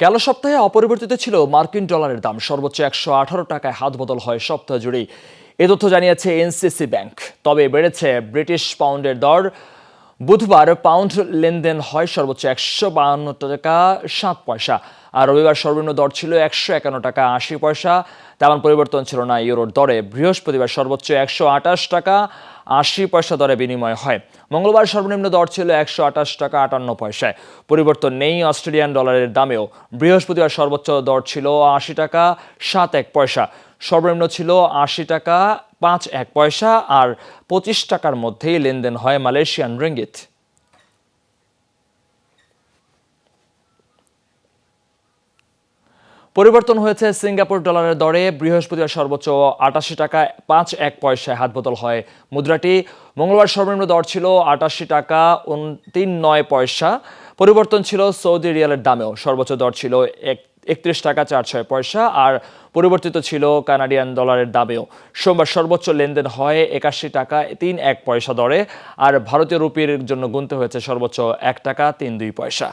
গেল সপ্তাহে অপরিবর্তিত ছিল মার্কিন ডলারের দাম। সর্বোচ্চ একশো আঠারো টাকায় হাত বদল হয় সপ্তাহ জুড়েই। এ তথ্য জানিয়েছে এনসিসি ব্যাংক। তবে বেড়েছে ব্রিটিশ পাউন্ডের দর। বুধবার পাউন্ড লেনদেন হয় সর্বোচ্চ একশো বাহান্ন টাকা সাত পয়সা। আর রবিবার সর্বনিম্ন দর ছিল একশো একান্ন টাকা আশি পয়সা। তেমন পরিবর্তন ছিল না ইউরোর দরে। বৃহস্পতিবার সর্বোচ্চ একশো আঠাশ টাকা আশি পয়সা দরে বিনিময় হয়। মঙ্গলবার সর্বনিম্ন দর ছিল একশো আঠাশ টাকা আটান্ন পয়সায়। পরিবর্তন নেই অস্ট্রেলিয়ান ডলারের দামেও। বৃহস্পতিবার সর্বোচ্চ দর ছিল আশি টাকা সাত এক পয়সা। সর্বনিম্ন ছিল আশি টাকা পাঁচ, এক পয়সা আর পঁচিশ টাকার মধ্যেই লেনদেন হয় মালয়েশিয়ান রিঙ্গিত। পরিবর্তন হয়েছে সিঙ্গাপুর ডলারের দরে, বৃহস্পতিবার সর্বোচ্চ আটাশি টাকা, পাঁচ, এক পয়সায় হাত বদল হয় মুদ্রাটি। মঙ্গলবার সর্বনিম্ন দর ছিল আটাশি টাকা তিন, নয় পয়সা। পরিবর্তন ছিল সৌদি রিয়ালের দামেও, সর্বোচ্চ দর ছিল এক একত্রিশ টাকা চার ছয় পয়সা, আর পরিবর্তিত ছিল কানাডিয়ান ডলারের দামেও। সোমবার সর্বোচ্চ লেনদেন হয় একাশি টাকা তিন এক পয়সা দরে, আর ভারতীয় রুপির জন্য গুনতে হয়েছে সর্বোচ্চ এক টাকা তিন দুই পয়সা।